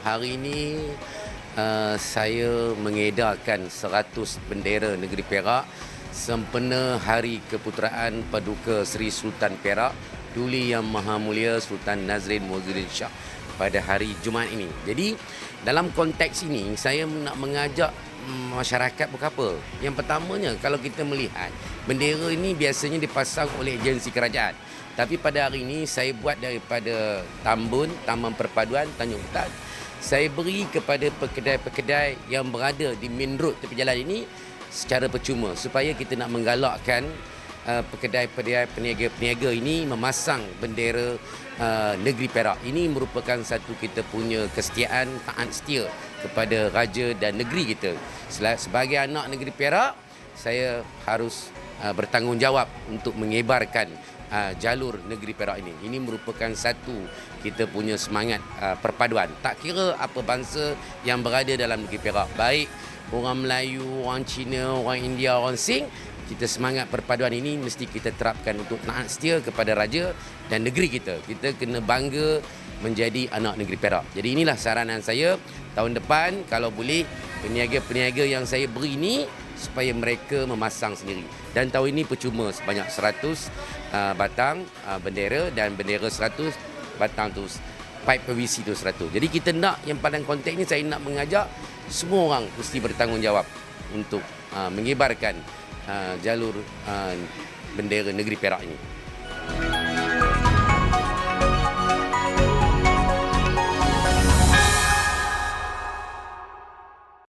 hari ini uh, saya mengedarkan 100 bendera negeri Perak sempena Hari Keputeraan Paduka Seri Sultan Perak Duli Yang Maha Mulia Sultan Nazrin Muhyiddin Shah pada hari Jumaat ini. Jadi dalam konteks ini saya nak mengajak masyarakat berapa? Yang pertamanya kalau kita melihat bendera ini biasanya dipasang oleh agensi kerajaan. Tapi pada hari ini saya buat daripada Tambun, Taman Perpaduan Tanjung Utak. Saya beri kepada pekedai-pekedai yang berada di main road tepi jalan ini secara percuma supaya kita nak menggalakkan uh, pekedai-pekedai peniaga-peniaga ini memasang bendera uh, negeri Perak. Ini merupakan satu kita punya kesetiaan taat setia kepada raja dan negeri kita. Sebagai anak negeri Perak, saya harus uh, bertanggungjawab untuk mengebarkan uh, jalur negeri Perak ini. Ini merupakan satu kita punya semangat uh, perpaduan. Tak kira apa bangsa yang berada dalam negeri Perak, baik orang Melayu, orang Cina, orang India, orang Sing, kita semangat perpaduan ini mesti kita terapkan untuk taat setia kepada raja dan negeri kita. Kita kena bangga menjadi anak negeri Perak. Jadi inilah saranan saya tahun depan kalau boleh peniaga-peniaga yang saya beri ini supaya mereka memasang sendiri. Dan tahun ini percuma sebanyak 100 uh, batang uh, bendera dan bendera 100 batang tu pipe PVC tu 100. Jadi kita nak yang pada konteks ni saya nak mengajak semua orang mesti bertanggungjawab untuk uh, mengibarkan uh, jalur uh, bendera negeri Perak ini.